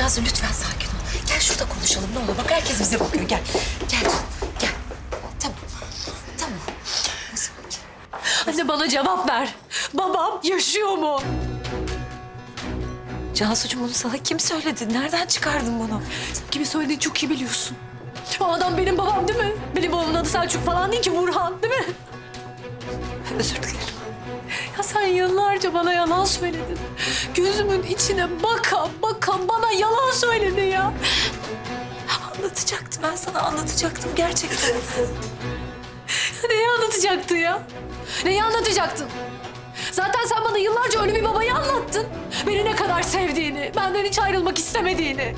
Cansu lütfen sakin ol. Gel şurada konuşalım ne olur. Bak herkes bize bakıyor. Gel. Gel. Gel. Tamam. Tamam. Anne bana cevap ver. Babam yaşıyor mu? Cansucuğum bunu sana kim söyledi? Nereden çıkardın bunu? Sen kimi söylediğini çok iyi biliyorsun. O adam benim babam değil mi? Benim babamın adı Selçuk falan değil ki Burhan değil mi? Özür dilerim. Yıllarca bana yalan söyledin. Gözümün içine baka baka bana yalan söyledin ya. Anlatacaktım ben sana anlatacaktım gerçekten. Neyi anlatacaktın ya? Neyi anlatacaktın? Zaten sen bana yıllarca ölü bir babayı anlattın. Beni ne kadar sevdiğini, benden hiç ayrılmak istemediğini.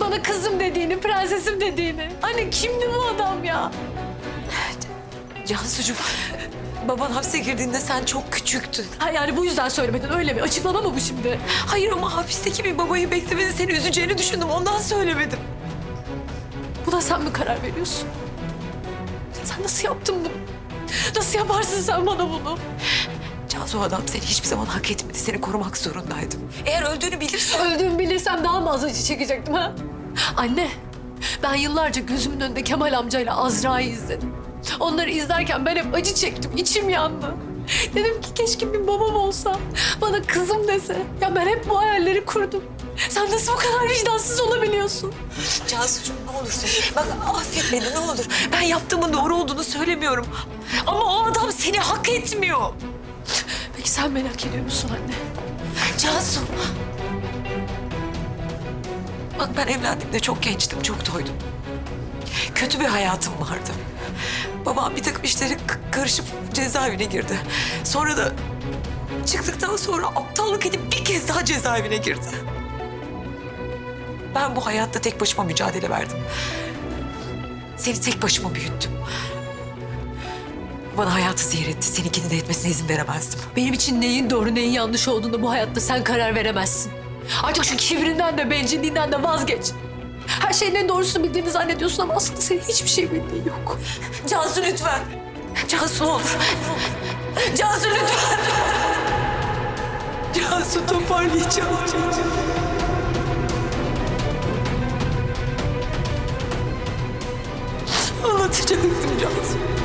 Bana kızım dediğini, prensesim dediğini. Anne kimdi bu adam ya? Cansucuğum baban hapse girdiğinde sen çok küçüktün. Ha yani bu yüzden söylemedin öyle mi? Açıklama mı bu şimdi? Hayır ama hapisteki bir babayı beklemeni seni üzeceğini düşündüm. Ondan söylemedim. Buna sen mi karar veriyorsun? Sen nasıl yaptın bunu? Nasıl yaparsın sen bana bunu? Cansu o adam seni hiçbir zaman hak etmedi. Seni korumak zorundaydım. Eğer öldüğünü bilirsen... Öldüğümü bilirsem daha mı az acı çekecektim ha? Anne, ben yıllarca gözümün önünde Kemal amcayla Azra'yı izledim. Onları izlerken ben hep acı çektim, içim yandı. Dedim ki keşke bir babam olsa, bana kızım dese. Ya ben hep bu hayalleri kurdum. Sen nasıl bu kadar vicdansız olabiliyorsun? Cansucuğum ne olursun. Bak affet beni ne olur. Ben yaptığımın doğru olduğunu söylemiyorum. Ama o adam seni hak etmiyor. Peki sen merak ediyor musun anne? Cansu. Bak ben evlendiğimde çok gençtim, çok toydum. Kötü bir hayatım vardı. Babam bir takım işlere karışıp cezaevine girdi. Sonra da çıktıktan sonra aptallık edip bir kez daha cezaevine girdi. Ben bu hayatta tek başıma mücadele verdim. Seni tek başıma büyüttüm. Bana hayatı zehir etti. Seninkini de etmesine izin veremezdim. Benim için neyin doğru neyin yanlış olduğunu bu hayatta sen karar veremezsin. Artık şu kibrinden de bencilliğinden de vazgeç her şeylerin doğrusunu bildiğini zannediyorsun ama aslında senin hiçbir şey bildiğin yok. Cansu lütfen. Cansu ne olur. Cansu lütfen. Cansu toparlayacağım. Anlatacaktım Cansu.